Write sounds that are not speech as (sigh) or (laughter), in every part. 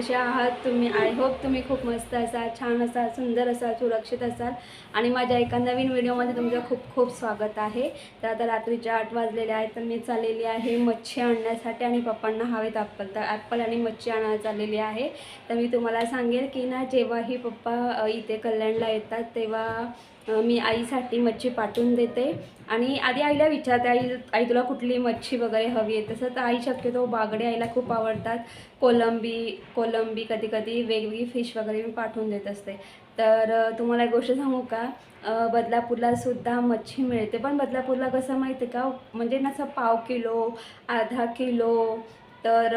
कसे आहात? तुम्ही आय होप तुम्ही खूप मस्त असाल छान असाल सुंदर असाल सुरक्षित असाल. आणि माझ्या एका नवीन व्हिडिओमध्ये तुमचं खूप खूप स्वागत आहे. तर आता रात्रीच्या आठ वाजलेले आहेत तर मी चाललेली आहे मच्छी आणण्यासाठी आणि पप्पांना हवेत ॲपल तर ॲपल आणि मच्छी आणायला चाललेली आहे. तर मी तुम्हाला सांगेल की ना जेव्हाही पप्पा इथे कल्याणला येतात तेव्हा मी आईसाठी मच्छी पाठवून देते. आणि आधी आईला विचारते आई आई तुला कुठली मच्छी वगैरे हवी आहे? तसं तर आई शक्यतो बागडे आईला खूप आवडतात. कोलंबी कोलंबी कधी कधी वेगवेगळी फिश वगैरे मी पाठवून देत असते. तर तुम्हाला एक गोष्ट सांगू का? बदलापूरला सुद्धा मच्छी मिळते. पण बदलापूरला कसं माहिती आहे का? म्हणजे ना असं पाव किलो अर्धा किलो तर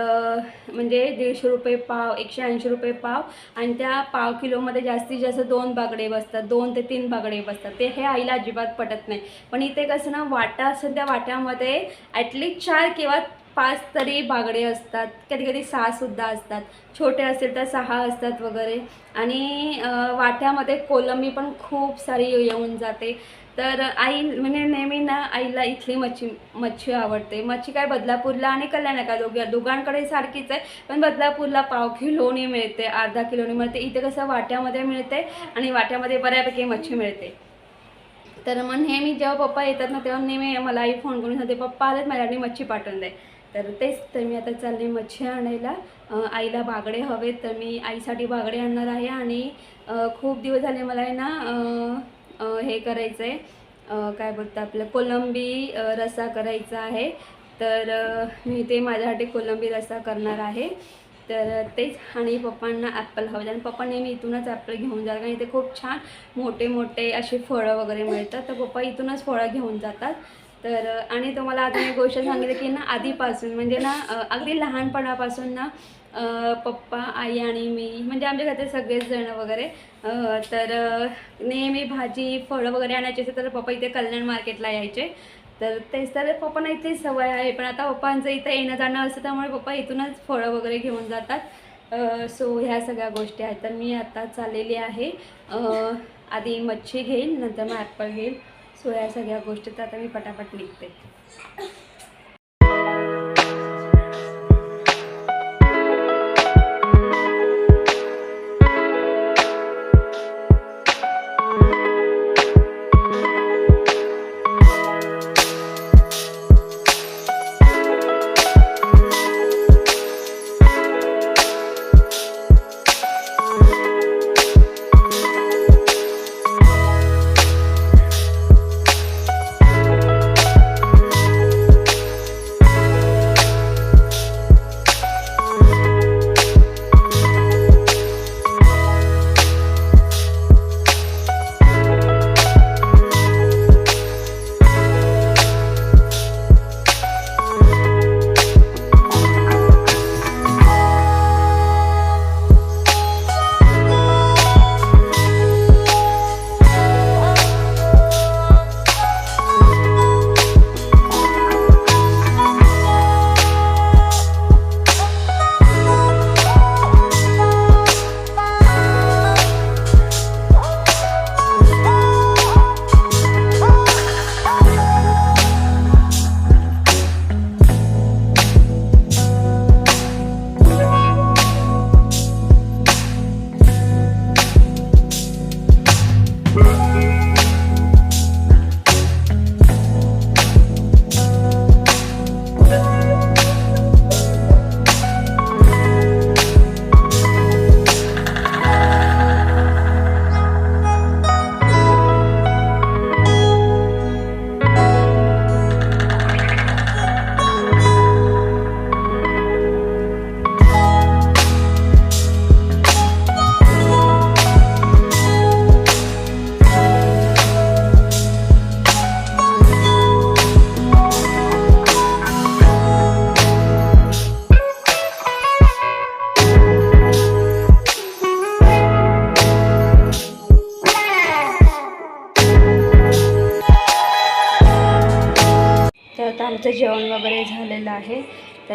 म्हणजे दीडशे रुपये पाव एकशे ऐंशी रुपये पाव आणि त्या पाव किलोमध्ये जास्तीत जास्त दोन बागडे बसतात दोन ते तीन बागडे बसतात. ते हे आईला अजिबात पटत नाही. पण इथे कसं ना वाटा असेल त्या वाट्यामध्ये ॲटलीस्ट चार किंवा पाच तरी बागडे असतात कधी कधी सहासुद्धा असतात. छोटे असेल तर सहा असतात वगैरे. आणि वाट्यामध्ये कोलंबी पण खूप सारी येऊन जाते. तर आई म्हणजे नेहमी ना आईला इथली मच्छी मच्छी आवडते. मच्छी काय बदलापूरला आणि कल्याण काय दोघे दोघांकडे सारखीच आहे पण बदलापूरला पाव किलोनी मिळते अर्धा किलोनी मिळते. इथे कसं वाट्यामध्ये मिळते आणि वाट्यामध्ये बऱ्यापैकी मच्छी मिळते. तर मग नेहमी जेव्हा पप्पा येतात ना तेव्हा नेहमी मला आई फोन करून सांगते पप्पा आलेत माझ्यासाठी मच्छी पाठवून दे. तर तेच तर मी आता चालले मच्छी आणायला. आईला बागडे हवेत तर मी आईसाठी बागडे आणणार आहे आणि खूप दिवस झाले मला आहे ना हे करायचं आहे काय बोलतं आपलं कोलंबी रसा रस्सा करायचा आहे. तर मी ते माझ्यासाठी कोलंबी रस्सा करणार आहे. तर तेच आणि पप्पांना ॲपल हवे आणि पप्पा नेहमी इथूनच ॲपल घेऊन जातात कारण इथे खूप छान मोठे मोठे असे फळं वगैरे मिळतात. तर पप्पा इथूनच फळं घेऊन जातात. तर आणि तुम्हाला आता मी गोष्ट सांगितलं की ना आधीपासून म्हणजे ना अगदी लहानपणापासून ना पप्पा आई आणि मी म्हणजे आमच्या घरात सगळेच जण वगैरे तर नेहमी भाजी फळं वगैरे आणायची असेल तर पप्पा इथे कल्याण मार्केटला यायचे. तर तेच तर पप्पांना इथली सवय आहे पण आता पप्पांचं इथं येणं जाणं असतं त्यामुळे पप्पा इथूनच फळं वगैरे घेऊन जातात. सो ह्या सगळ्या गोष्टी आहेत. तर मी आता चाललेली आहे. आधी मच्छी घेईन नंतर मग ॲपल घेईन. सो या सगळ्या गोष्टी तर आता मी पटापट निघते.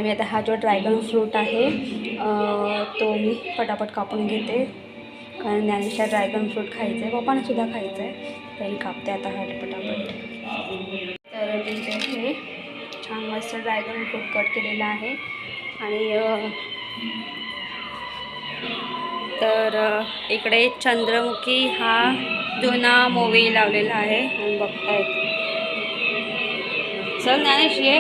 आणि मी आता हा जो ड्रॅगन फ्रूट आहे तो मी पटापट कापून घेते. कारण ज्ञानेशा ड्रॅगन फ्रूट खायचं आहे पप्पाने सुद्धा खायचं आहे तरी कापते आता हा पटापट. तर मी हे छान मस्त ड्रॅगन फ्रूट कट केलेला आहे. आणि तर इकडे चंद्रमुखी हा जुना मूवी लावलेला आहे. आणि बघतायत. सर ज्ञानेश ये.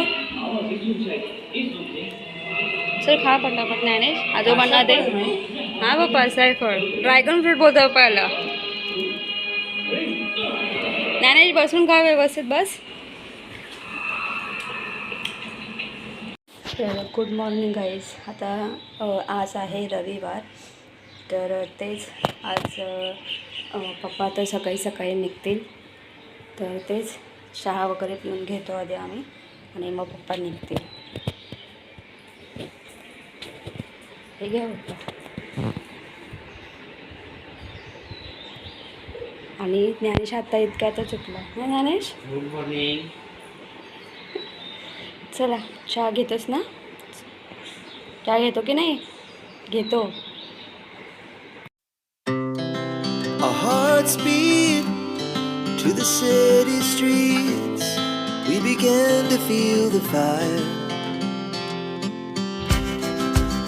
चल खा पटापट ज्ञानेश. आजोबांना दे. हा बाप्पा सायफळ ड्रॅगन फ्रूट बोलतो पहिला ज्ञानेश बसून खा व्यवस्थित बस. तर गुड मॉर्निंग गाईज आता आज आहे रविवार. तर तेच आज पप्पा तर सकाळी सकाळी निघतील. तर तेच चहा वगैरे पिऊन घेतो आधी आम्ही आणि मग पप्पा निघतील. हे घ्या. पप्पा आणि ज्ञानेश आत्ता इतक्यातच उठला ना ज्ञानेश? गुड मॉर्निंग चला चहा घेतोस ना? चहा घेतो की नाही? घेतो. To the city streets. We began to feel the fire.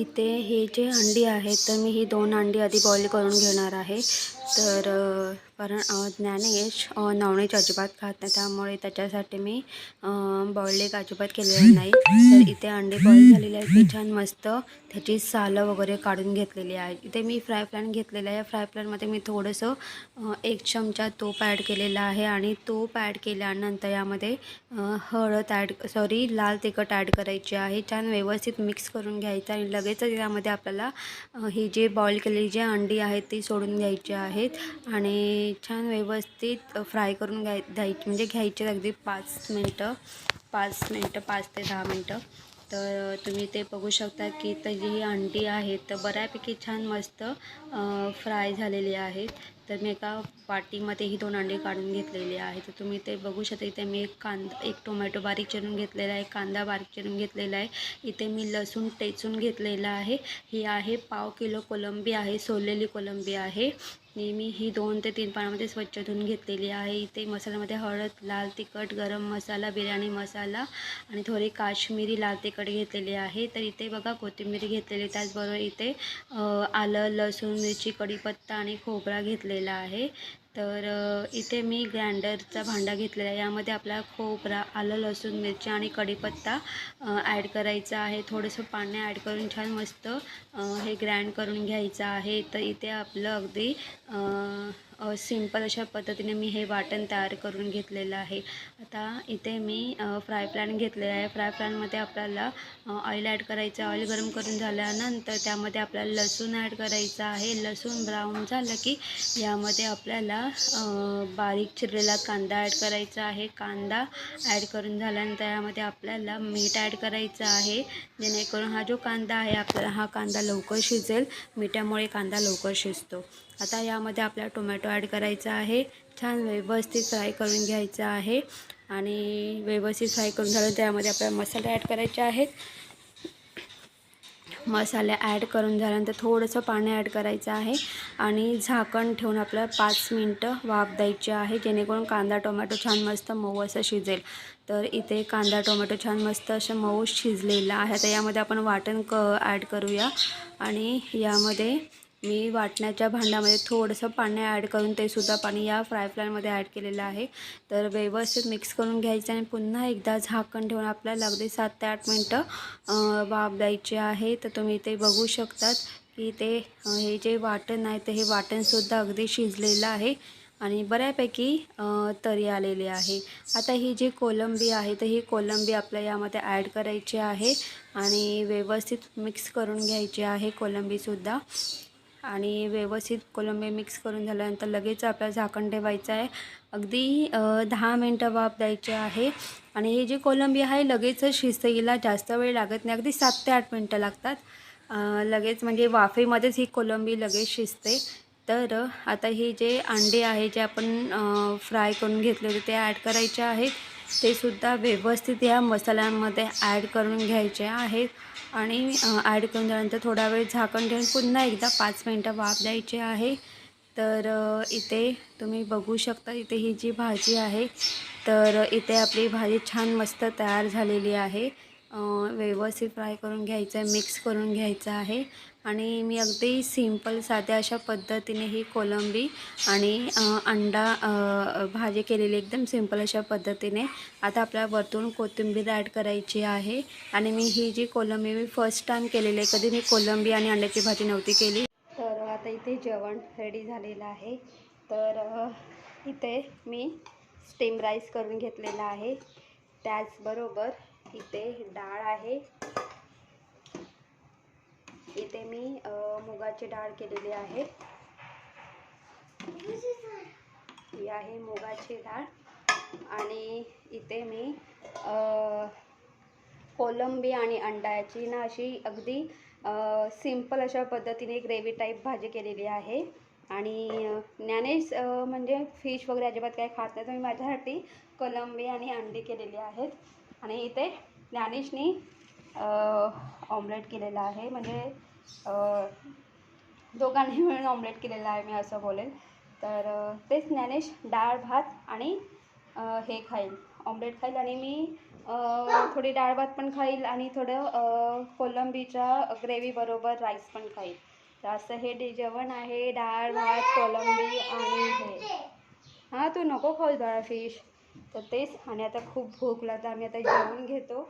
इथे हे जे अंडी आहेत तर मी ही दोन अंडी आधी बॉईल करून घेणार आहे. तर कारण ज्ञानेश नॉनव्हेज अजिबात खात नाही. त्यामुळे त्याच्यासाठी मी बॉईल एक अजिबात केलेलं नाही. तर इथे अंडी बॉईल झालेले आहेत. ते छान मस्त त्याची सालं वगैरे काढून घेतलेली आहे. इथे मी फ्राय पॅन घेतलेला आहे. फ्राय पॅनमध्ये मी थोडंसं एक चमचा तूप ॲड केलेला आहे आणि तूप ॲड केल्यानंतर यामध्ये हळद ॲड सॉरी लाल तिखट ॲड करायची आहे. छान व्यवस्थित मिक्स करून घ्यायचं आणि लगेचच यामध्ये आपल्याला ही जी बॉईल केलेली जी अंडी आहेत ती सोडून घ्यायची आहेत. आणि छान व्यवस्थित फ्राय करून घ्याय द्यायची म्हणजे घ्यायचे अगदी पाच मिनटं पाच मिनटं पाच ते दहा मिनटं. तर तुम्ही ते बघू शकता की तर जी अंडी आहेत तर बऱ्यापैकी छान मस्त फ्राय झालेली आहेत. तर मी एका वाटीमध्ये ही दोन अंडी काढून घेतलेली आहे तर तुम्ही ते बघू शकता इथे मी एक कांदा एक टोमॅटो बारीक चिरून घेतलेला आहे कांदा बारीक चिरून घेतलेला आहे. इथे मी लसूण टेचून घेतलेला आहे. ही आहे पाव किलो कोलंबी आहे सोललेली कोलंबी आहे. नेहमी ही दोन ते तीन पाण्यामध्ये स्वच्छ धुवून घेतलेली आहे. इथे मसाल्यामध्ये हळद लाल तिखट गरम मसाला बिर्याणी मसाला आणि थोडी काश्मीरी लाल तिखट घेतलेली आहे. तर इथे बघा कोथिंबीर घेतलेली त्याचबरोबर इथे आलं लसूण मिरची कढीपत्ता आणि खोबरा घेतलेला आहे. तर इथे मी ग्राइंडरचा भांडा घेतलेला आहे. यामध्ये आपल्याला खोबरा आलं लसूण मिरची आणि कढीपत्ता ॲड करायचा आहे. थोडंसं पाणी ॲड करून छान मस्त हे ग्राइंड करून घ्यायचं आहे. तर इथे आपलं अगदी सिंपल अशा पद्धतीने मी हे वाटण तयार करून घेतलेलं आहे. आता इथे मी फ्राय पॅन घेतलेला आहे. फ्राय पॅनमध्ये आपल्याला ऑइल ॲड करायचं ऑइल गरम करून झाल्यानंतर त्यामध्ये आपल्याला लसूण ॲड करायचं आहे. लसूण ब्राऊन झालं की यामध्ये आपल्याला बारीक चिरलेला कांदा ॲड करायचा आहे. कांदा ॲड करून झाल्यानंतर यामध्ये आपल्याला मीठ ॲड करायचं आहे. जेणेकरून हा जो कांदा आहे आपल्याला हा कांदा लवकर शिजेल. मिठामुळे कांदा लवकर शिजतो. आता यामध्ये आपल्याला टोमॅटो ॲड करायचा आहे. छान व्यवस्थित फ्राय करून घ्यायचं आहे. आणि व्यवस्थित फ्राय करून झालं त्यामध्ये आपल्याला मसाले ॲड करायचे आहेत. मसाले ॲड करून झाल्यानंतर थोडंसं पाणी ॲड करायचं आहे. आणि झाकण ठेवून आपल्याला पाच मिनटं वाफ द्यायची आहे. जेणेकरून कांदा टोमॅटो छान मस्त मऊ असं शिजेल. तर इथे कांदा टोमॅटो छान मस्त असं मऊ शिजलेला आहे. आता यामध्ये आपण वाटण क ॲड करूया. आणि यामध्ये मी वाटण्याच्या भांड्यामध्ये थोडंसं पाणी ॲड करून ते सुद्धा पाणी या फ्राय पॅनमध्ये ॲड केलेलं आहे. तर व्यवस्थित मिक्स करून घ्यायचं आणि पुन्हा एकदा झाकण ठेवून आपल्याला अगदी सात ते आठ मिनटं वाफ द्यायची आहे. तर तुम्ही ते बघू शकतात की ते हे जे वाटण आहे तर हे वाटणसुद्धा अगदी शिजलेलं आहे आणि बऱ्यापैकी तरी आलेली आहे. आता ही जी कोलंबी आहे तर ही कोलंबी आपल्या यामध्ये ॲड करायची आहे आणि व्यवस्थित मिक्स करून घ्यायची आहे कोलंबीसुद्धा आणि व्यवस्थित कोलंबी मिक्स करून झाल्यानंतर लगेच आपल्याला झाकण ठेवायचं आहे. अगदी दहा मिनटं वाफ द्यायची आहे. आणि हे जे कोलंबी आहे लगेचच शिजते हिला जास्त वेळ लागत नाही. अगदी सात ते आठ मिनटं लागतात. लगेच म्हणजे वाफेमध्येच ही कोलंबी लगेच शिजते. तर आता हे जे अंडे आहे जे आपण फ्राय करून घेतले होते ते ॲड करायचे आहेत. ते सुद्धा व्यवस्थित या मसाल्यांमध्ये ॲड करून घ्यायचे आहेत. आणि ॲड करून झाल्यानंतर थोडा वेळ झाकण ठेवून पुन्हा एकदा पाच मिनटं वाफ द्यायची आहे. तर इथे तुम्ही बघू शकता इथे ही जी भाजी आहे तर इथे आपली भाजी छान मस्त तयार झालेली आहे. व्यवस्थित फ्राय करून घ्यायचं आहे मिक्स करून घ्यायचं आहे. आणि मी अगदी सिंपल साध्या अशा पद्धतीने ही कोलंबी आणि अंडा भाजी केलेली एकदम सिंपल अशा पद्धतीने आता आपल्याला वरतून कोथिंबीर ॲड करायची आहे. आणि मी ही जी कोलंबी मी फर्स्ट टाईम केलेली आहे कधी मी कोलंबी आणि अंड्याची भाजी नव्हती केली. तर आता इथे जेवण रेडी झालेलं आहे. तर इथे मी स्टीम राईस करून घेतलेला आहे. त्याचबरोबर इथे डाळ आहे. इथे मी मुगाची डाळ केलेली आहे. ही आहे मुगाची डाळ. आणि इथे मी कोलंबी आणि अंड्याची ना अशी अगदी सिंपल अशा पद्धतीने ग्रेव्ही टाईप भाजी केलेली आहे. आणि ज्ञानेश म्हणजे फिश वगैरे अजिबात काही खात नाही. तर मी माझ्यासाठी कोलंबी आणि अंडी केलेली आहेत. आणि इथे ज्ञानेशनी ऑमलेट केलेलं आहे. म्हणजे दोघांनी मिळून ऑमलेट केलेलं आहे मी असं बोलेल. तर तेच ज्ञानेश डाळ भात आणि हे खाईल. ऑमलेट खाईल आणि मी थोडी डाळ भात पण खाईल आणि थोडं कोलंबीच्या ग्रेव्हीबरोबर राईस पण खाईल. तर असं हे डे जेवण आहे डाळ भात कोलंबी आणि हे. हां तू नको खाऊ डाळ फिश. तर तेच आणि आता खूप भूक लागतं. आम्ही आता जेवून घेतो.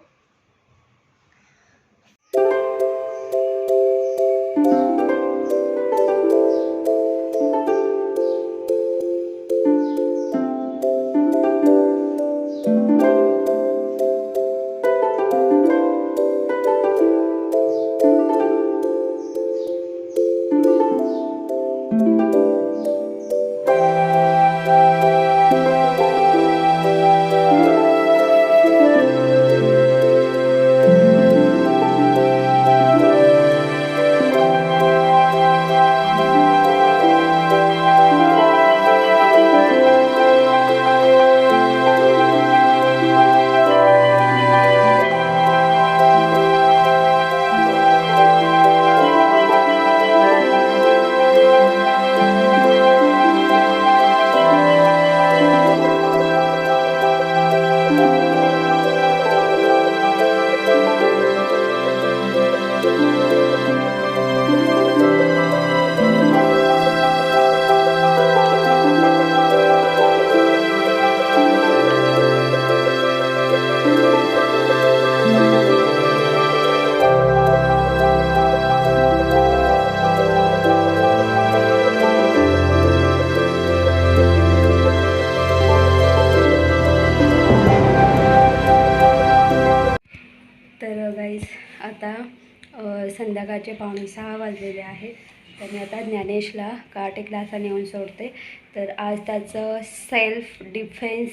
संध्याकाळचे पावणे सहा वाजलेले आहेत. तर मी आता ज्ञानेशला कराटे क्लासला नेऊन सोडते. तर आज त्याचं सेल्फ डिफेन्स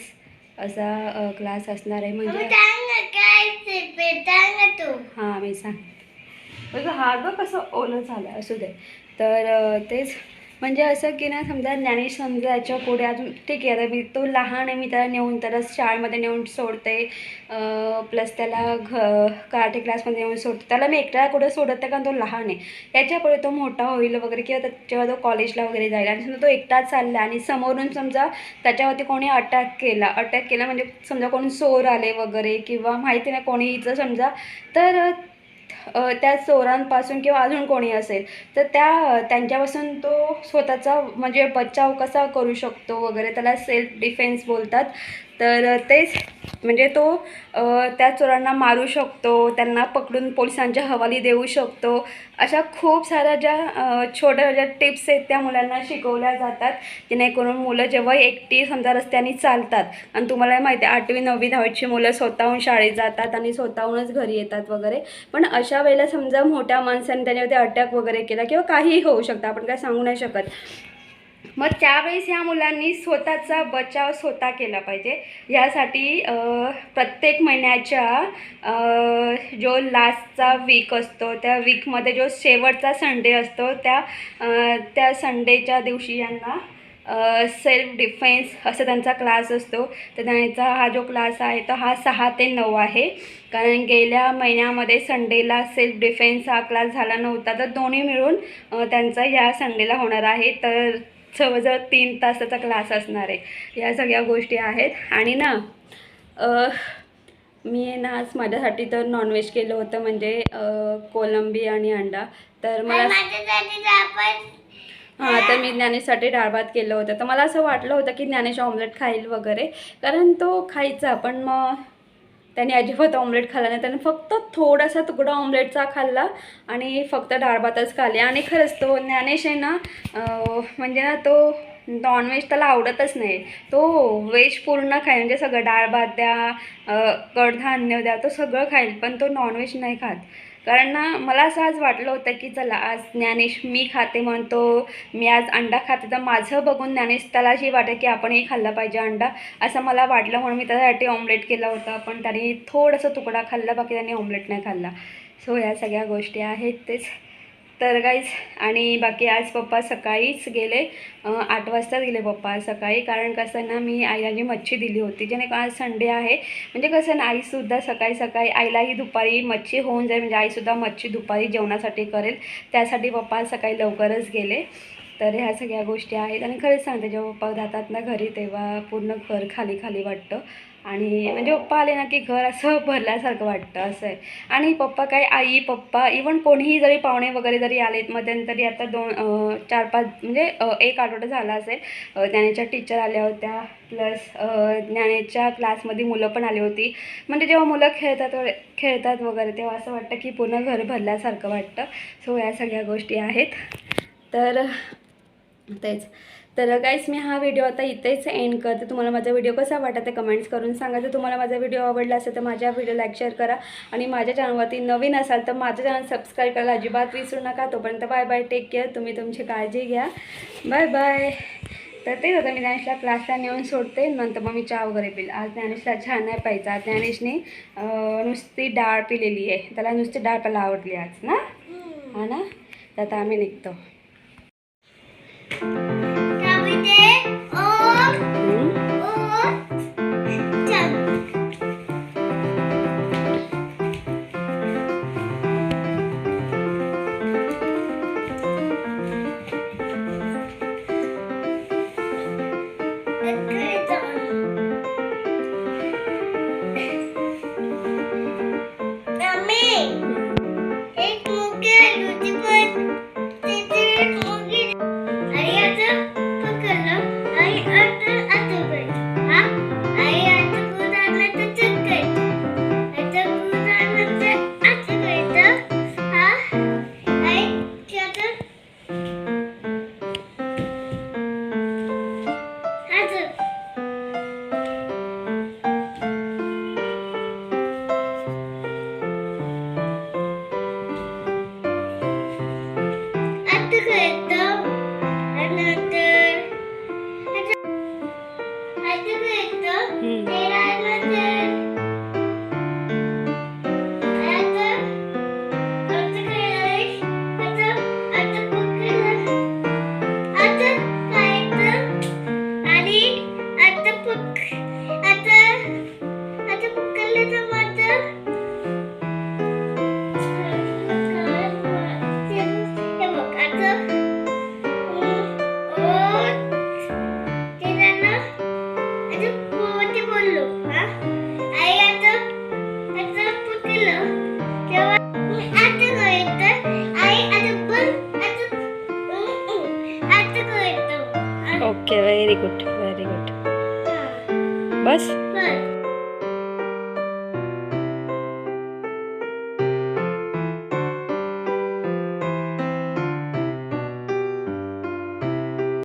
असा क्लास असणार आहे. म्हणजे हां मी सांग. बघ हा गं कसं ओलं झालं असू दे. तर तेच म्हणजे असं की ना समजा ज्ञानेश समजा याच्यापुढे अजून ठीक आहे आता मी तो लहान आहे मी त्याला नेऊन त्याला शाळेमध्ये नेऊन सोडते. प्लस त्याला घ कराटे क्लासमध्ये नेऊन सोडते. त्याला मी एकट्याला कुठं सोडत नाही कारण तो लहान आहे. त्याच्यापुढे तो मोठा होईल वगैरे किंवा जेव्हा तो कॉलेजला वगैरे जाईल. आणि समजा तो एकटाच चालला आणि समोरून समजा त्याच्यावरती कोणी अटॅक केला. अटॅक केला म्हणजे समजा कोणी चोर आले वगैरे किंवा माहिती नाही कोणी हिचं समजा तर त्या चोरांपासून किंवा अजून कोणी असेल तर त्या त्यांच्यापासून तो स्वतःचा म्हणजे बचाव कसा करू शकतो वगैरे त्याला सेल्फ डिफेन्स बोलतात. तर तेच म्हणजे तो त्या चोरांना मारू शकतो त्यांना पकडून पोलिसांच्या हवाली देऊ शकतो. अशा खूप साऱ्या ज्या छोट्या ज्या टिप्स आहेत त्या मुलांना शिकवल्या जातात जेणेकरून मुलं जेव्हा एकटी समजा रस्त्याने चालतात आणि तुम्हाला माहिती आहे आठवी नववी दहावीची मुलं स्वतःहून शाळेत जातात आणि स्वतःहूनच घरी येतात वगैरे. पण अशा वेळेला समजा मोठ्या माणसाने त्याच्यावरती अटॅक वगैरे केला किंवा काहीही होऊ शकतं आपण काय सांगू नाही शकत. मग त्यावेळेस ह्या मुलांनी स्वतःचा बचाव स्वतः केला पाहिजे. यासाठी प्रत्येक महिन्याच्या जो लास्टचा वीक असतो त्या वीकमध्ये जो शेवटचा संडे असतो त्या त्या संडेच्या दिवशी यांना सेल्फ डिफेन्स असं त्यांचा क्लास असतो. तर त्यांचा हा जो क्लास आहे तो हा सहा ते नऊ आहे. कारण गेल्या महिन्यामध्ये संडेला सेल्फ डिफेन्स हा क्लास झाला नव्हता. तर दोन्ही मिळून त्यांचा ह्या संडेला होणार आहे. तर जवळजवळ तीन तासाचा क्लास असणार आहे. या सगळ्या गोष्टी आहेत. आणि ना मी ना आज माझ्यासाठी तर नॉनव्हेज केलं होतं म्हणजे कोलंबी आणि अंडा. तर मला हां तर मी ज्ञानेशसाठी डाळ भात केलं होतं. तर मला असं वाटलं होतं की ज्ञानेश ऑमलेट खाईल वगैरे. कारण तो खायचा पण मग त्याने अजिबात ऑमलेट खाल्ला नाही. त्याने फक्त थोडासा तुकडा ऑमलेटचा खाल्ला आणि फक्त डाळ भातच खाल्ले. आणि खरंच तो ज्ञानेश आहे ना म्हणजे ना तो नॉनव्हेज त्याला आवडतच नाही. तो व्हेज पूर्ण खाईल म्हणजे सगळं डाळ भात द्या कडधान्य द्या तो सगळं खाईल पण तो नॉनव्हेज नाही खात. कारण ना मला असं आज वाटलं होतं की चला आज ज्ञानेश मी खाते म्हणतो मी आज अंडा खाते तर माझं बघून ज्ञानेश त्याला अशी वाटेल की आपणही खाल्ला पाहिजे अंडा असं मला वाटलं. म्हणून मी त्यासाठी ऑमलेट केला होता पण त्याने थोडासा तुकडा खाल्ला बाकी त्याने ऑमलेट नाही खाल्ला. सो या सगळ्या गोष्टी आहेत तेच. तर गाईज आणि बाकी आज पप्पा सकाळीच गेले. आठ वाजता गेले पप्पा सकाळी. कारण कसं ना मी आईला जी मच्छी दिली होती. जेणे आज संडे आहे. म्हणजे कसं ना आईसुद्धा सकाळी सकाळी आईलाही दुपारी मच्छी होऊन जाईल. म्हणजे आईसुद्धा मच्छी दुपारी जेवणासाठी करेल. त्यासाठी पप्पा सकाळी लवकरच गेले. तर ह्या सगळ्या गोष्टी आहेत. आणि खरंच सांगते जेव्हा पप्पा जातात ना घरी तेव्हा पूर्ण घर खाली खाली वाटतं. आणि म्हणजे पप्पा आले ना की घर असं (laughs) भरल्यासारखं वाटतं असं आहे. आणि पप्पा काय आई पप्पा इवन कोणीही जरी पाहुणे वगैरे जरी आलेत मध्यंतरी आता दोन चार पाच म्हणजे एक आठवडा झाला असेल ज्ञानेच्या टीचर आल्या होत्या प्लस ज्ञानेच्या क्लासमध्ये मुलं पण आली होती. म्हणजे जेव्हा मुलं खेळतात खेळतात वगैरे तेव्हा असं वाटतं की पूर्ण घर भरल्यासारखं वाटतं. सो या सगळ्या गोष्टी आहेत. तर तेच. तर गाईस मी हा व्हिडिओ आता इथेच एंड करते. तुम्हाला माझा व्हिडिओ कसा वाटत ते कमेंट्स करून सांगा. जर तुम्हाला माझा व्हिडिओ आवडला असेल तर माझ्या व्हिडिओ लाईक शेअर करा. आणि माझ्या चॅनलवरती नवीन असाल तर माझं चॅनल सबस्क्राईब करायला अजिबात विसरू नका. तोपर्यंत बाय बाय टेक केअर तुम्ही तुमची काळजी घ्या. बाय बाय तर तेच होतं मी ज्ञानेशला क्लासला नेऊन सोडते. नंतर मग मी चहा वगैरे पिल आज ज्ञानेशला चहा नाही प्यायचा. आज ज्ञानेशने नुसती डाळ पिलेली आहे. त्याला नुसती डाळ प्यायला आवडली आज ना? हा ना? तर आता आम्ही निघतो.